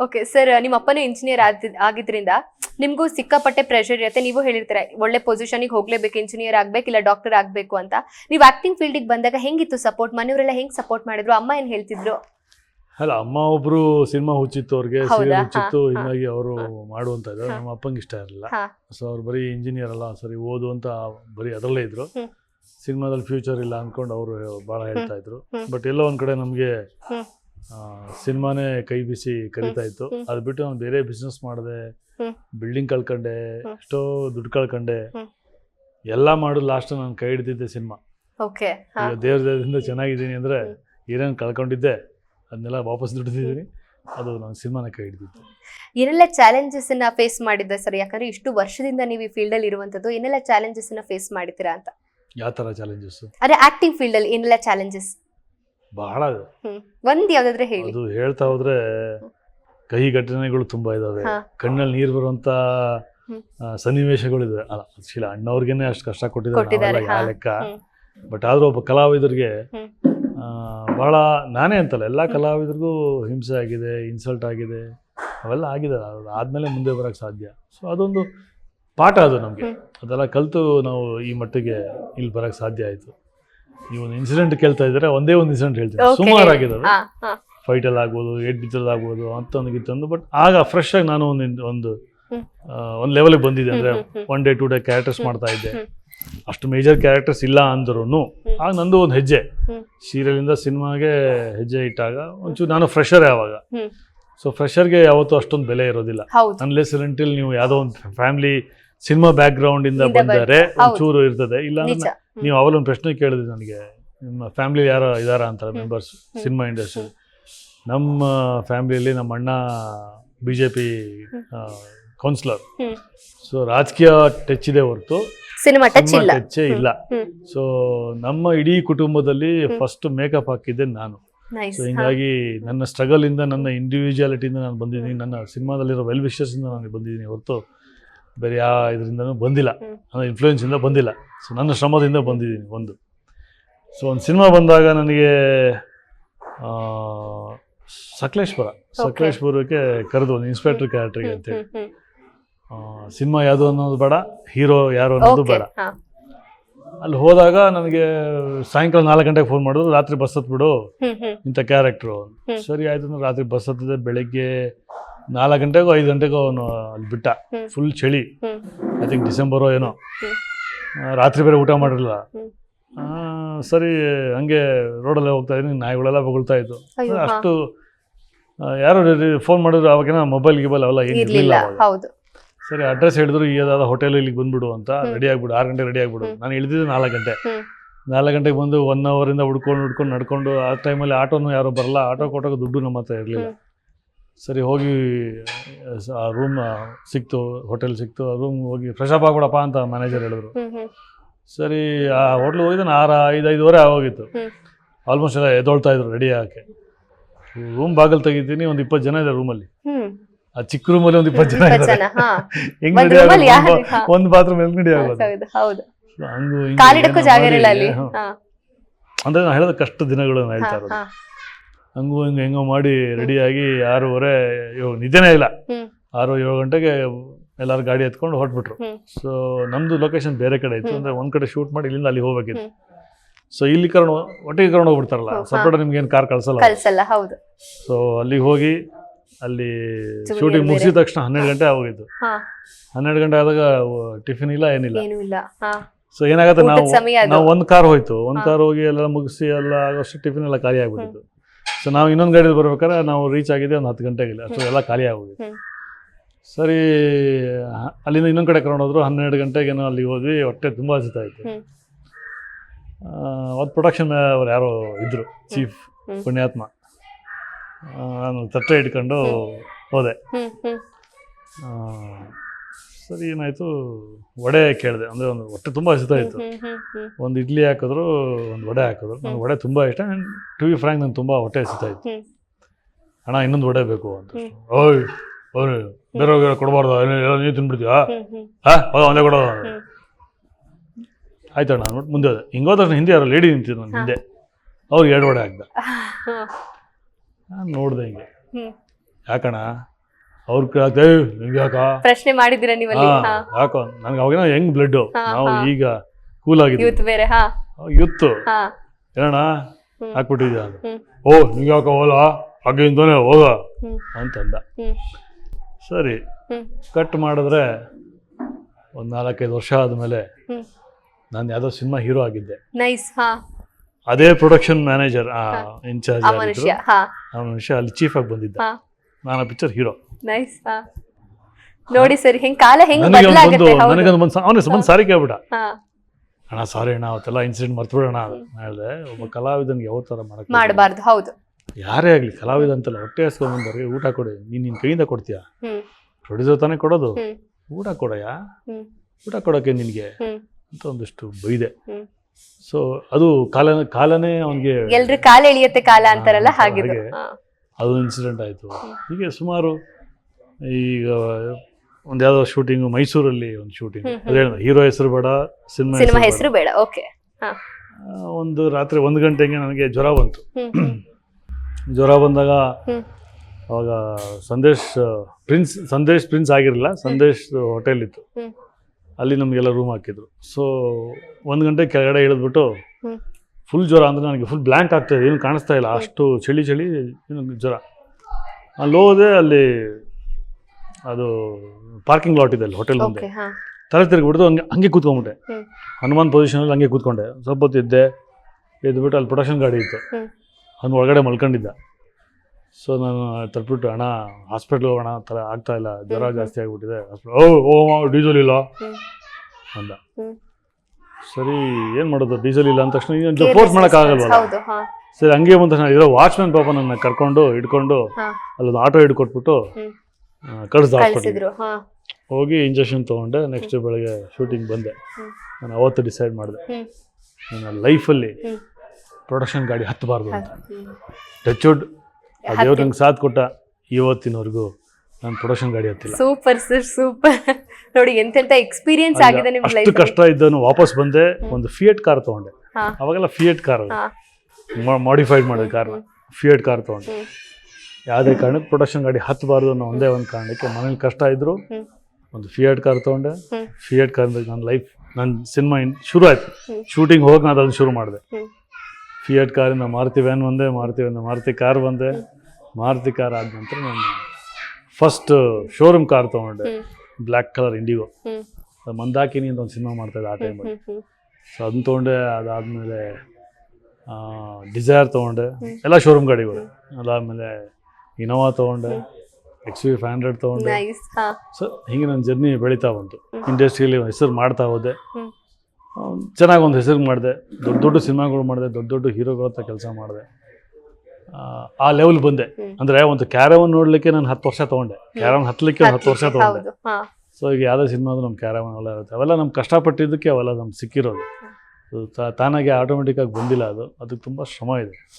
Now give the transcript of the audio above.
Okay sir ನಿಮ್ಮ ಅಪ್ಪನೇ engineer ಆಗಿದ್ರಿಂದ ನಿಮಗೂ ಸಿಕ್ಕಾಪಟ್ಟೆ ಪ್ರೆಷರ್ ಇರುತ್ತೆ ನೀವು ಹೇಳಿರ್ತೀರ ಒಳ್ಳೆ ಪೊಸಿಷನಿಗೆ ಹೋಗ್ಲೇಬೇಕು ಇಂಜಿನಿಯರ್ ಆಗ್ಬೇಕು ಇಲ್ಲ ಡಾಕ್ಟರ್ ಆಗ್ಬೇಕು ಅಂತ ನೀವು ಆಕ್ಟಿಂಗ್ ಫೀಲ್ಡಿಗೆ ಬಂದಾಗ ಹೆಂಗಿತ್ತು ಸಪೋರ್ಟ್ ಮನೆಯವರೆಲ್ಲ ಹೆಂಗ್ ಸಪೋರ್ಟ್ ಮಾಡಿದ್ರು ಅಮ್ಮ ಏನ್ ಹೇಳ್ತಿದ್ರು ಅಲ್ಲ ಅಮ್ಮ ಒಬ್ರು ಸಿನಿಮಾ ಹುಚ್ಚಿತ್ತು ಅವ್ರಿಗೆ? ಸೀರಿಯಲ್ ಹುಚ್ಚಿತ್ತು ಹೀಗಾಗಿ ಅವರು. ಮಾಡುವಂತ ಇದ್ರು. ನಮ್ಮ ಅಪ್ಪಂಗೆ ಇಷ್ಟ ಇರಲಿಲ್ಲ. ಸೊ ಅವ್ರು ಬರೀ ಇಂಜಿನಿಯರ್ ಅಲ್ಲ ಸರಿ ಓದು ಅಂತ ಬರೀ ಅದರಲ್ಲೇ ಇದ್ರು. ಸಿನಿಮಾದಲ್ಲಿ ಫ್ಯೂಚರ್ ಇಲ್ಲ ಅಂದ್ಕೊಂಡು ಅವರು ಭಾಳ ಹೇಳ್ತಾ ಇದ್ರು ಬಟ್ ಎಲ್ಲೋ ಒಂದ್ ಕಡೆ ನಮಗೆ. ಸಿನಿಮಾನೇ ಕೈ ಬಿಸಿ ಕರಿತಾ ಇತ್ತು. ಅದು ಬಿಟ್ಟು ನಾನು ಬೇರೆ ಬಿಸ್ನೆಸ್ ಮಾಡಿದೆ ಬಿಲ್ಡಿಂಗ್ ಕಳ್ಕೊಂಡೆ. ಎಷ್ಟೋ ದುಡ್ಡು ಕಳ್ಕೊಂಡೆ. ಎಲ್ಲ ಮಾಡೋದು ಲಾಸ್ಟ್ ನಾನು ಕೈ ಹಿಡಿದಿದ್ದೆ ಸಿನಿಮಾ. ದೇವ್ರ ದೇವರಿಂದ ಚೆನ್ನಾಗಿದ್ದೀನಿ ಅಂದರೆ. ಏನೇನು ಕಳ್ಕೊಂಡಿದ್ದೆ ಅದನ್ನೆಲ್ಲ ವಾಪಸ್ ದುಡ್ದಿದ್ದೀನಿ. ಅದು ನಾನು ಸಿನಿಮಾನ ಕೈ ಹಿಡಿದಿತ್ತು ಏನೆಲ್ಲ ಚಾಲೆಂಜಸ್ ಅನ್ನ ಫೇಸ್ ಮಾಡಿದ್ದೆ ಸರ್? ಯಾಕಂದ್ರೆ ಇಷ್ಟು ವರ್ಷದಿಂದ ನೀವು ಈ ಫೀಲ್ಡ್ ಅಲ್ಲಿ ಇರುವಂತದ್ದು ಏನೆಲ್ಲ ಚಾಲೆಂಜಸ್ ಅನ್ನ ಫೇಸ್ ಮಾಡಿದ್ದೀರಾ ಅಂತ? ಯಾವ ಥರ ಚಾಲೆಂಜಸ್ ಅದೇ ಆಕ್ಟಿಂಗ್ ಫೀಲ್ಡ್ ಅಲ್ಲಿ ಏನೆಲ್ಲ ಚಾಲೆಂಜಸ್ ಬಹಳ ಇದೆ. ಹ್ಮ್. ಒಂದ್ ಯಾವ್ದಾದ್ರೆ ಹೇಳಿ. ಅದು ಹೇಳ್ತಾ ಹೋದ್ರೆ ಕಹಿ ಘಟನೆಗಳು ತುಂಬಾ ಇದಾವೆ. ಕಣ್ಣಲ್ಲಿ ನೀರು ಬರುವಂತ ಸನ್ನಿವೇಶಗಳಿದೆ ಅಲ್ಲ ಶಿಲ ಅಣ್ಣವ್ರಿಗೇನೆ ಅಷ್ಟು ಕಷ್ಟ ಕೊಟ್ಟಿದ್ದಾರೆ. ಆ ಯಾವ ಲೆಕ್ಕ? ಬಟ್ ಆದ್ರೂ ಒಬ್ಬ ಕಲಾವಿದರಿಗೆ. ಬಹಳ ನಾನೇ ಅಂತಲ್ಲ ಎಲ್ಲ ಕಲಾವಿದರಿಗೂ ಹಿಂಸೆ ಆಗಿದೆ ಇನ್ಸಲ್ಟ್ ಆಗಿದೆ. ಅವೆಲ್ಲ ಆಗಿದೆ. ಆದ್ಮೇಲೆ ಮುಂದೆ ಬರಕ್ಕೆ ಸಾಧ್ಯ. ಸೊ ಅದೊಂದು ಪಾಠ ಅದು ನಮಗೆ. ಅದೆಲ್ಲ ಕಲಿತು ನಾವು ಈ ಮಟ್ಟಿಗೆ ಇಲ್ಲಿ ಬರಕ್ಕೆ ಸಾಧ್ಯ ಆಯಿತು. ನೀವು ಒಂದು ಇನ್ಸಿಡೆಂಟ್ ಕೇಳ್ತಾ ಇದ್ರೆ ಒಂದೇ ಒಂದು ಇನ್ಸಿಡೆಂಟ್ ಹೇಳ್ತೀನಿ Okay, ಸುಮಾರು ಹೇಳಿ. ಆಗಿದೆ ಅದು ಹಾ, ಹಾ. ಫೈಟಲ್ಲಿ ಆಗ್ಬೋದು ಏಟ್ ಬಿದ್ದಲ್ಲಿ ಆಗ್ಬೋದು ಅಂತಂದು ಗಿತ್ತಂದು ಬಟ್ ಆಗ ಫ್ರೆಶ್ ಆಗಿ ನಾನು ಒಂದು ಒಂದು ಹ್ಮ್. ಆ, ಒಂದು ಲೆವೆಲ್ಗೆ ಬಂದಿದ್ದೆ ಅಂದರೆ one day to day characters ಮಾಡ್ತಾ ಇದ್ದೆ ಅಷ್ಟು ಮೇಜರ್ ಕ್ಯಾರೆಕ್ಟರ್ಸ್ ಇಲ್ಲ ಅಂದ್ರೂ ಆಗ ನಂದು ಒಂದು ಹೆಜ್ಜೆ ಹ್ಮ್. ಸೀರಿಯಲಿಂದ ಸಿನಿಮಾಗೆ ಹೆಜ್ಜೆ ಇಟ್ಟಾಗ ಒಂಚೂರು ನಾನು ಫ್ರೆಶರ್ ಯಾವಾಗ ಹ್ಮ್. ಸೊ ಫ್ರೆಶರ್ಗೆ ಯಾವತ್ತೂ ಅಷ್ಟೊಂದು ಬೆಲೆ ಇರೋದಿಲ್ಲ ಹೌದು ಅನ್ಲೆಸ್ ಅಂಟಿಲ್ ನೀವು ಯಾವುದೋ ಒಂದು ಫ್ಯಾಮಿಲಿ ಸಿನಿಮಾ ಬ್ಯಾಕ್ ಗ್ರೌಂಡ್ ಇಂದ ಬಂದರೆ. ಒಂಚೂರು ಇರ್ತದೆ. ಇಲ್ಲ. ನೀವು ಅವಲೊಂದು ಪ್ರಶ್ನೆ ಕೇಳಿದ್ರಿ ನನಗೆ. ನಿಮ್ಮ ಫ್ಯಾಮಿಲಿ ಯಾರೋ ಇದಾರ ಅಂತ ಮೆಂಬರ್ಸ್. ಸಿನಿಮಾ ಇಂಡಸ್ಟ್ರಿ ನಮ್ಮ ಫ್ಯಾಮಿಲಿಯಲ್ಲಿ ನಮ್ಮ ಅಣ್ಣ B J P councillor. So ರಾಜಕೀಯ ಟಚ್ ಇದೆ ಹೊರತು. ಸಿನಿಮಾ ಟಚ್ ಇಲ್ಲ. ಟಚ್ಚೇ ಇಲ್ಲ. ಸೊ ನಮ್ಮ ಇಡೀ ಕುಟುಂಬದಲ್ಲಿ ಫಸ್ಟ್ ಮೇಕಪ್ ಹಾಕಿದ್ದೆ ನಾನು. ಸೊ ಹಿಂಗಾಗಿ ನನ್ನ ಸ್ಟ್ರಗಲ್ ಇಂದ ನನ್ನ ಇಂಡಿವಿಜುವಾಲಿಟಿಯಿಂದ ನಾನು ಬಂದಿದ್ದೀನಿ. ನನ್ನ ಸಿನಿಮಾದಲ್ಲಿರೋ ವೆಲ್ ವಿಶಸ್ ಇಂದ ನಾನು ಬಂದಿದ್ದೀನಿ ಹೊರತು. ಬೇರೆ ಯಾವ ಇದರಿಂದನೂ ಬಂದಿಲ್ಲ. ಅಂದರೆ ಇನ್ಫ್ಲೂಯೆನ್ಸಿಂದ ಬಂದಿಲ್ಲ. ಸೊ ನನ್ನ ಶ್ರಮದಿಂದ ಬಂದಿದ್ದೀನಿ ಒಂದು. ಸೊ ಒಂದು ಸಿನಿಮಾ ಬಂದಾಗ ನನಗೆ ಸಕಲೇಶ್ಪುರ. ಸಕಲೇಶ್ಪುರಕ್ಕೆ ಕರೆದು ಒಂದು ಇನ್ಸ್ಪೆಕ್ಟರ್ ಕ್ಯಾರೆಕ್ಟರ್ಗೆ ಅಂತೇಳಿ ಸಿನಿಮಾ ಯಾವುದು ಅನ್ನೋದು ಬೇಡ ಹೀರೋ ಯಾರು ಅನ್ನೋದು ಬೇಡ. ಅಲ್ಲಿ ಹೋದಾಗ ನನಗೆ ಸಾಯಂಕಾಲ ನಾಲ್ಕು ಗಂಟೆಗೆ ಫೋನ್ ಮಾಡಿದ್ರು ರಾತ್ರಿ ಬಸ್ ಹತ್ಬಿಡು ಇಂಥ ಕ್ಯಾರೆಕ್ಟ್ರು ಸರಿ ಆಯ್ತು ಅಂದ್ರೆ ರಾತ್ರಿ ಬಸ್ ಹತ್ತಿದೆ ಬೆಳಗ್ಗೆ ನಾಲ್ಕು ಗಂಟೆಗೋ ಐದು ಗಂಟೆಗೋ ಅವನು ಅಲ್ಲಿ ಬಿಟ್ಟ. ಫುಲ್ ಚಳಿ. ಐ ಥಿಂಕ್ ಡಿಸೆಂಬರೋ ಏನೋ. ರಾತ್ರಿ ಬೇರೆ ಊಟ ಮಾಡಿರಲಿಲ್ಲ. ಸರಿ ಹಂಗೆ ರೋಡಲ್ಲೇ ಹೋಗ್ತಾ ಇದ್ದೀನಿ ನಾಯಿಗಳೆಲ್ಲ ಬೊಗಳ್ತಾ ಇತ್ತು ಅಷ್ಟು ಯಾರು ಫೋನ್ ಮಾಡಿದ್ರು ಅವಾಗೇನ ಮೊಬೈಲ್ ಗಿಬೈಲ್ ಅವೆಲ್ಲ ಏನಿರಲಿಲ್ಲ ಹೌದು. ಸರಿ ಅಡ್ರೆಸ್ ಹೇಳಿದ್ರು ಈ ಅದಾದ ಹೋಟೆಲ್ ಇಲ್ಲಿಗೆ ಬಂದ್ಬಿಡು ಅಂತ. ರೆಡಿ ಆಗ್ಬಿಡು ಆರು ಗಂಟೆ ರೆಡಿ ಆಗ್ಬಿಡು. ನಾನು ಇಳಿದಿದ್ದು ನಾಲ್ಕು ಗಂಟೆ. ನಾಲ್ಕು ಗಂಟೆಗೆ ಬಂದು ಒನ್ ಅವರಿಂದ ಹುಡ್ಕೊಂಡು ಹುಡ್ಕೊಂಡು ನಡ್ಕೊಂಡು ಆ ಟೈಮಲ್ಲಿ ಆಟೋನು ಯಾರು ಬರಲ್ಲ. ಆಟೋ ಕೊಟ್ಟಾಗ ದುಡ್ಡು ನಮ್ಮ ಹತ್ರ ಇರಲಿಲ್ಲ. ಸರಿ ಹೋಗಿ ಆ ರೂಮ್ ಸಿಕ್ತು ಹೋಟೆಲ್ ಸಿಕ್ತು. ಆ ರೂಮ್ ಹೋಗಿ ಫ್ರೆಶ್ ಅಪ್ ಆಗ್ಬಿಡಪ್ಪ ಅಂತ ಮ್ಯಾನೇಜರ್ ಹೇಳಿದ್ರು. ಸರಿ ಆ ಹೋಟ್ಲಿಗೆ ಹೋಗಿದ್ದು ಆರು ಐದು ಐದುವರೆ ಆಗೋಗಿತ್ತು. ಆಲ್ಮೋಸ್ಟ್ ಎಲ್ಲ ಎದ್ದೊಳ್ತಾ ಇದ್ರು ರೆಡಿ ಆಗಕ್ಕೆ. ರೂಮ್ ಬಾಗಿಲು ತೆಗಿತೀನಿ ಒಂದು ಇಪ್ಪತ್ತು ಜನ ಇದೆ ರೂಮಲ್ಲಿ ಆ ಚಿಕ್ಕ ರೂಮಲ್ಲಿ ಒಂದು ಇಪ್ಪತ್ತು ಜನ ಹೆಂಗ್ ಒಂದ್ ಅಲ್ಲಿ ಆಗೋದು? ಬಾತ್ರೂಮ್ ಆಗೋದು ಹಂಗು. ಹಿಂಗು ಕಾಲಿಡಕ್ಕೂ ಜಾಗ ಇರಲ್ಲ ಅಲ್ಲಿ. ಅಂದ್ರೆ ನಾನು ಹೇಳಿದ ಕಷ್ಟ ದಿನಗಳು ಹೇಳ್ತಾ ಇರೋದು. ಹಂಗು ಹಿಂಗೆ ಹೆಂಗೋ ಮಾಡಿ ರೆಡಿಯಾಗಿ ಆರೂವರೆ ನಿದ್ದೆನೇ ಇಲ್ಲ. ಆರು ಏಳು ಗಂಟೆಗೆ ಎಲ್ಲರೂ ಗಾಡಿ ಎತ್ಕೊಂಡು ಹೊರಟ್ಬಿಟ್ರು. ಸೊ ನಮ್ಮದು ಲೊಕೇಶನ್ ಬೇರೆ ಕಡೆ ಇತ್ತು. ಅಂದರೆ ಒಂದು ಕಡೆ ಶೂಟ್ ಮಾಡಿ ಇಲ್ಲಿಂದ ಅಲ್ಲಿ ಹೋಗ್ಬೇಕಿತ್ತು. ಸೊ ಇಲ್ಲಿ ಕರ್ಕೊಂಡು ಒಟ್ಟಿಗೆ ಕರ್ಕೊಂಡು ಹೋಗ್ಬಿಡ್ತಾರಲ್ಲ. ಸಪ್ರೇಟ್ ನಿಮ್ಗೆ ಏನು ಕಾರ್ ಕಳ್ಸಲ್ಲ. ಸೊ ಅಲ್ಲಿಗೆ ಹೋಗಿ ಅಲ್ಲಿ ಶೂಟಿಂಗ್ ಮುಗಿಸಿದ ತಕ್ಷಣ ಹನ್ನೆರಡು ಗಂಟೆ ಆಗೋಗಿತ್ತು. ಹನ್ನೆರಡು ಗಂಟೆ ಆದಾಗ ಟಿಫಿನ್ ಇಲ್ಲ ಏನಿಲ್ಲ. ಏನೂ ಇಲ್ಲ. ಸೊ ಏನಾಗುತ್ತೆ ನಾವು ನಾವು ಒಂದು ಕಾರ್ ಹೋಯ್ತು. ಒಂದು ಕಾರ್ ಹೋಗಿ ಎಲ್ಲ ಮುಗಿಸಿ ಎಲ್ಲ ಆಗೋಷ್ಟು ಟಿಫಿನ್ ಎಲ್ಲ ಖಾಲಿ ಆಗ್ಬಿಟ್ಟಿತ್ತು. ಸೊ ನಾವು ಇನ್ನೊಂದು ಗಾಡಿಯಲ್ಲಿ ಬರ್ಬೇಕಾದ್ರೆ ನಾವು ರೀಚ್ ಆಗಿದೆ ಒಂದು ಹತ್ತು ಗಂಟೆಗಿಲ್ಲ ಅಷ್ಟು ಎಲ್ಲ ಖಾಲಿ ಆಗೋಗಿತ್ತು. ಸರಿ ಅಲ್ಲಿಂದ ಇನ್ನೊಂದು ಕಡೆ ಕರ್ಕೊಂಡು ಹೋದ್ರು. ಹನ್ನೆರಡು ಗಂಟೆಗೇನೋ ಅಲ್ಲಿ ಹೋದ್ವಿ. ಹೊಟ್ಟೆ ತುಂಬ ಹಸಿತಾ ಇತ್ತು. ಒಂದು ಪ್ರೊಡಕ್ಷನ್ ಅವ್ರು ಯಾರೋ ಇದ್ರು ಚೀಫ್ ಪುಣ್ಯಾತ್ಮ. ನಾನು ತಟ್ಟೆ ಇಟ್ಕೊಂಡು ಹೋದೆ. ಆ, ಸರಿ ಏನಾಯಿತು? ವಡೆ ಕೇಳಿದೆ. ಅಂದರೆ ಒಂದು ಹೊಟ್ಟೆ ತುಂಬ ಹಸಿತಾ ಇತ್ತು. ಒಂದು ಇಡ್ಲಿ ಹಾಕಿದ್ರು ಒಂದು ವಡೆ ಹಾಕಿದ್ರು. ನನಗೆ ವಡೆ ತುಂಬ ಇಷ್ಟ. ಟು ಬಿ ಫ್ರ್ಯಾಂಕ್ ನಂಗೆ ತುಂಬ ಹೊಟ್ಟೆ ಹಸಿತಾ ಇತ್ತು. ಹ್ಮ್. ಅಣ್ಣ ಇನ್ನೊಂದು ವಡೆ ಬೇಕು ಅಂತ. ಹ್ಮ್. ಓಯ್ ಓಯ್ ಬೇರೆ ಕೊಡಬಾರ್ದು. ನೀವು ತಿನ್ಬಿಡ್ತೀಯಾ? ಹಾಂ ಹೌದು ಒಂದೇ ಕೊಡೋದು. ಹ್ಮ್. ಆಯ್ತಣ್ಣ ಅಂದ್ಬಿಟ್ಟು ಮುಂದೆ ಹೋದೆ. ಹಿಂಗೆ ಹೋದ್ರೆ ಹಿಂದೆ ಯಾರು ಲೇಡಿ ನಿಂತಿದ್ರು ನಾನು. ಹಿಂದೆ. ಅವ್ರಿಗೆ ಎರಡು ವಡೆ ಹಾಕ್ದ. ನಾನು ನೋಡಿದೆ ಹಿಂಗೆ. ಯಾಕಣ ಅವ್ರ ನಿಮ್ಗೆ ಯಾಕ? ಪ್ರಶ್ನೆ ಮಾಡಿದಿರ ನೀವಲ್ಲಿ? ಹಾ, ಹಾ. ಯಾಕೋ ನನ್ಗೆ ಅವಾಗ ಹೆಂಗ್ ಬ್ಲಡ್ ಹಾ, ನಾವು ಹಾ. ಈಗ ಕೂಲ್ ಆಗಿದ್ವಿ. ಯೂತ್ ಬೇರೆ ಹಾ. ಏನಣ ಹಾ. ಏನಣ್ಣ? ಹ್ಮ್. ಹಾಕ್ಬಿಟ್ಟಿದ್ಯಾ ಅಂತ. ಹ್ಮ್. ಓ ನಿಂಗೆ ಯಾಕ ಹೋಲ ಹಾಗೆಂತಾನೆ ಹೋಗ. ಹ್ಮ್. ಅಂತಂದ. ಹ್ಮ್. ಸರಿ. ಹ್ಮ್. ಕಟ್ ಮಾಡಿದ್ರೆ ಒಂದು ನಾಲ್ಕೈದು ವರ್ಷ ಆದಮೇಲೆ ಹ್ಮ್. ನಾನು ಯಾವುದೋ ಸಿನಿಮಾ ಹೀರೋ ಆಗಿದ್ದೆ. ನೈಸ್ ಹಾ. ಅದೇ ಪ್ರೊಡಕ್ಷನ್ ಮ್ಯಾನೇಜರ್. ಇನ್ಚಾರ್ಜ್ ಆ ಮನುಷ್ಯ ಹಾ. ಆ ಮನುಷ್ಯ ಅಲ್ಲಿ ಚೀಫ್ ಆಗಿ ಬಂದಿದ್ದ. ಹಾ. ನಾನು ಪಿಕ್ಚರ್ ಹೀರೋ ನೈಸ್ ಹಾ. ನೋಡಿ ಸರಿ ಹೆಂಗ್ ಕಾಲ ಹೆಂಗ್ ನನಗೆ ಬದಲಾಗತ್ತೆ ಹೌದು. ನನಗೊಂದು ಒಂದು ಅವನೇ ಒಂದು ಸಾರಿ ಕೇಳ್ಬಿಟ್ಟ. ಹಾ. ಅಣ್ಣ ಸಾರಿ ಅಣ್ಣ ಅವತ್ತೆಲ್ಲ ಇನ್ಸಿಡೆಂಟ್ ಮರ್ತ್ಬಿಡೋಣ ಹೇಳಿದೆ ಒಬ್ಬ ಕಲಾವಿದನಿಗೆ ಯಾವ ಥರ ಮಾಡಕ್ಕೆ ಮಾಡಬಾರ್ದು ಹೌದು. ಯಾರೇ ಆಗಲಿ ಕಲಾವಿದ ಅಂತಲ್ಲ ಹೊಟ್ಟೆ ಹಸ್ಕೊಂಡ್ಬಂದವ್ರಿಗೆ ಊಟ ಕೊಡಿ. ನೀನು ನಿನ್ನ ಕೈಯಿಂದ ಕೊಡ್ತೀಯಾ? ಹ್ಮ್. ಪ್ರೊಡ್ಯೂಸರ್ ತಾನೇ ಕೊಡೋದು. ಹ್ಮ್. ಊಟ ಕೊಡಯ್ಯ? ಹ್ಮ್. ಊಟ ಕೊಡೋಕೆ ನಿನಗೆ? ಹ್ಮ್. ಅಂತ ಒಂದಿಷ್ಟು ಬೈದೆ. ಹ್ಮ್. ಸೊ ಅದು ಕಾಲ ಕಾಲನೇ ಅವನಿಗೆ ಎಲ್ರು ಕಾಲ ಎಳಿಯತ್ತೆ ಕಾಲ ಅಂತಾರಲ್ಲ ಹಾಗೆ. ಅದು ಇನ್ಸಿಡೆಂಟ್ ಆಯಿತು. ಹೀಗೆ ಸುಮಾರು ಈಗ ಒಂದು ಯಾವುದೋ ಶೂಟಿಂಗು ಮೈಸೂರಲ್ಲಿ ಒಂದು ಶೂಟಿಂಗ್ ಹೀರೋ ಹೆಸರು ಬೇಡ ಸಿನಿಮಾ ಸಿನಿಮಾ ಹೆಸರು ಬೇಡ ಓಕೆ ಒಂದು ರಾತ್ರಿ ಒಂದು ಗಂಟೆಗೆ ನನಗೆ ಜ್ವರ ಬಂತು. ಜ್ವರ ಬಂದಾಗ ಅವಾಗ ಸಂದೇಶ್ ಪ್ರಿನ್ಸ್ ಸಂದೇಶ್ ಪ್ರಿನ್ಸ್ ಆಗಿರಲಿಲ್ಲ ಸಂದೇಶ್ ಹೋಟೆಲ್ ಇತ್ತು. ಅಲ್ಲಿ ನಮಗೆಲ್ಲ ರೂಮ್ ಹಾಕಿದ್ರು. ಸೊ ಒಂದು ಗಂಟೆ ಕೆಳಗಡೆ ಇಳಿದ್ಬಿಟ್ಟು ಫುಲ್ ಜ್ವರ ಅಂದರೆ ನನಗೆ ಫುಲ್ ಬ್ಲ್ಯಾಂಕ್ ಆಗ್ತಾ ಇದೆ ಏನು ಕಾಣಿಸ್ತಾ ಇಲ್ಲ. ಅಷ್ಟು ಚಳಿ ಚಳಿ ಏನು ಜ್ವರ. ಅಲ್ಲಿ ಹೋದೆ ಅಲ್ಲಿ ಅದು ಪಾರ್ಕಿಂಗ್ ಲಾಟ್ ಇದೆ ಅಲ್ಲಿ ಹೋಟೆಲ್ ಮುಂದೆ. ತಲೆ ತಿರುಗಿಬಿಟ್ಟು ಹಂಗೆ ಹಂಗೆ ಕೂತ್ಕೊಂಡ್ಬಿಟ್ಟೆ ಹನುಮಾನ್ ಪೊಸಿಷನಲ್ಲಿ ಹಂಗೆ ಕೂತ್ಕೊಂಡೆ. ಸ್ವಲ್ಪ ಹೊತ್ತು ಇದ್ದೆ ಎದ್ಬಿಟ್ಟು ಅಲ್ಲಿ ಪ್ರೊಡಕ್ಷನ್ ಗಾಡಿ ಇತ್ತು. ಅವ್ನು ಒಳಗಡೆ ಮಲ್ಕೊಂಡಿದ್ದ. ಸೊ ನಾನು ತಲುಪಿಟ್ಟು ಅಣ್ಣ ಹಾಸ್ಪಿಟ್ಲ್ ಹೋಗೋಣ ಥರ ಆಗ್ತಾ ಇಲ್ಲ. ಜ್ವರ ಜಾಸ್ತಿ ಆಗಿಬಿಟ್ಟಿದೆ. ಓ ಓ ಡೀಸೆಲ್ ಇಲ್ಲ? ಅಂದ. ಸರಿ ಏನು ಮಾಡೋದು? ಡೀಸೆಲ್ ಇಲ್ಲ. ಅಂದ ತಕ್ಷಣ ಈಗ ಫೋರ್ಸ್ ಮಾಡೋಕ್ಕಾಗಲ್ವಲ್ಲ. ಹೌದು ಹಾ. ಸರಿ ಹಂಗೆ ಬಂದ ತಕ್ಷಣ ಇರೋ ವಾಚ್ಮ್ಯಾನ್ ಪಾಪ ನನ್ನ ಕರ್ಕೊಂಡು ಹಿಡ್ಕೊಂಡು ಹಾ. ಅಲ್ಲೊಂದು ಆಟೋ ಹಿಡ್ಕೊಟ್ಬಿಟ್ಟು ಹ್ಮ್. ಕಳಿಸ್ದ ಹಾಸ್ಪಿಟ್ಲಿಗೆ. ಕಳ್ಸಿದ್ರು ಹಾ. ಹೋಗಿ ಇಂಜೆಕ್ಷನ್ ತೊಗೊಂಡೆ. ನೆಕ್ಸ್ಟ್ ಬೆಳಗ್ಗೆ ಶೂಟಿಂಗ್ ಬಂದೆ. ಹ್ಮ್. ನಾನು ಅವತ್ತು ಡಿಸೈಡ್ ಮಾಡಿದೆ. ಹ್ಮ್. ನನ್ನ ಲೈಫಲ್ಲಿ ಹ್ಮ್. ಪ್ರೊಡಕ್ಷನ್ ಗಾಡಿ ಹತ್ತಬಾರ್ದು ಅಂತ. ಹ್ಮ್ ಟಚ್ವುಡ್ ಆ ದೇವ್ರು ನಂಗೆ ಸಾಥ್ ಕೊಟ್ಟ ಇವತ್ತಿನವರೆಗೂ ನಾನು ಪ್ರೊಡಕ್ಷನ್ ಗಾಡಿ ಹತ್ತಿಲ್ಲ. ಸೂಪರ್ ಸರ್ ಸೂಪರ್ ನೋಡಿ ಎಂತೆಂತ ಎಕ್ಸ್ಪೀರಿಯನ್ಸ್ ಆಗಿದೆ ನಿಮ್ಮ ಅಷ್ಟು ಲೈಫ್ ಕಷ್ಟ ಇದ್ದನು ವಾಪಸ್ ಬಂದೆ ಒಂದು ಫಿಯೇಟ್ ಕಾರ್ ತಗೊಂಡೆ. ಹಾ. ಅವಾಗೆಲ್ಲ ಫಿಯೇಟ್ ಕಾರ್ ಹಾ. ಮಾಡಿಫೈಡ್ ಮಾಡಿದ ಕಾರ್ ಫಿಯೇಟ್ ಕಾರ್ ತಗೊಂಡೆ. ಹ್ಮ್. ಯಾವುದೇ ಕಾರಣಕ್ಕೆ ಪ್ರೊಡಕ್ಷನ್ ಗಾಡಿ ಹತ್ತಬಾರ್ದು ಅನ್ನೋ ಒಂದೇ ಒಂದು ಕಾರಣಕ್ಕೆ ಮನೇಲಿ ಕಷ್ಟ ಇದ್ದರು ಹ್ಮ್. ಒಂದು ಫಿಯೇಟ್ ಕಾರ್ ತಗೊಂಡೆ. ಹ್ಮ್. ಫಿಯೇಟ್ ಕಾರ್ ನನ್ನ ಲೈಫ್ ನನ್ನ ಸಿನಿಮಾ ಶುರು ಆಯ್ತು. ಹ್ಮ್. ಶೂಟಿಂಗ್ ಹೋಗಿ ನಾನು ಅದನ್ನು ಶುರು ಮಾಡಿದೆ. ಹ್ಮ್. ಫಿಯೇಟ್ ಕಾರಿನ ಮಾರುತಿ ವ್ಯಾನ್ ಬಂದೆ ಮಾರುತಿ ವ್ಯಾನ್ ಮಾರುತಿ ಕಾರ್ ಬಂದೆ. ಮಾರುತಿ ಕಾರ್ ಆದ ನಂತರ ನಾನು ಫಸ್ಟ್ ಶೋರೂಮ್ ಕಾರ್ ತೊಗೊಂಡೆ. ಬ್ಲ್ಯಾಕ್ ಕಲರ್ ಇಂಡಿಗೋ ಮಂದಾಕಿನಿ ಅಂತ ಒಂದು ಸಿನಿಮಾ ಮಾಡ್ತಾ ಇದ್ದೆ ಆ ಟೈಮ್ ಟೈಮಲ್ಲಿ ಸೊ ಅದನ್ನ ತೊಗೊಂಡೆ ಅದಾದಮೇಲೆ ಡಿಸೈರ್ ತೊಗೊಂಡೆ. ಎಲ್ಲ ಶೋರೂಮ್ ಗಾಡಿಗಳು ಅದಾದಮೇಲೆ ಇನೋವಾ ತೊಗೊಂಡೆ ಎಕ್ಸ್ ವಿ ಫೈವ್ ಹಂಡ್ರೆಡ್ ತೊಗೊಂಡೆ. ಸೊ ಹಿಂಗೆ ನನ್ನ ಜರ್ನಿ ಬೆಳೀತಾ ಬಂತು. ಇಂಡಸ್ಟ್ರಿಯಲ್ಲಿ ಹೆಸರು ಮಾಡ್ತಾ ಹೋದೆ. ಚೆನ್ನಾಗಿ ಒಂದು ಹೆಸರು ಮಾಡಿದೆ ದೊಡ್ಡ ದೊಡ್ಡ ಸಿನಿಮಾಗಳು ಮಾಡಿದೆ ದೊಡ್ಡ ದೊಡ್ಡ ಹೀರೋಗಳ ಹತ್ರ ಕೆಲಸ ಮಾಡಿದೆ. ಆ ಲೆವೆಲ್ ಬಂದೆ. ಅಂದರೆ ಒಂದು ಕ್ಯಾರವನ್ ನೋಡಲಿಕ್ಕೆ ನಾನು ಹತ್ತು ವರ್ಷ ತೊಗೊಂಡೆ. ಕ್ಯಾರವನ್ ಹತ್ತಲಿಕ್ಕೆ ಒಂದು ಹತ್ತು ವರ್ಷ ತೊಗೊಂಡೆ. ಸೊ ಈಗ ಯಾವುದೇ ಸಿನಿಮಾದು ನಮ್ಮ ಕ್ಯಾರವನ್ ಎಲ್ಲ ಇರುತ್ತೆ. ಅವೆಲ್ಲ ನಮ್ಮ ಕಷ್ಟಪಟ್ಟಿದ್ದಕ್ಕೆ ಅವೆಲ್ಲ ನಮ್ಗೆ ಸಿಕ್ಕಿರೋದು. ಅದು ಆಟೋಮೆಟಿಕ್ ಆಗಿ ಆಟೋಮೆಟಿಕ್ಕಾಗಿ ಬಂದಿಲ್ಲ ಅದು. ಅದಕ್ಕೆ ತುಂಬ ಶ್ರಮ ಇದೆ.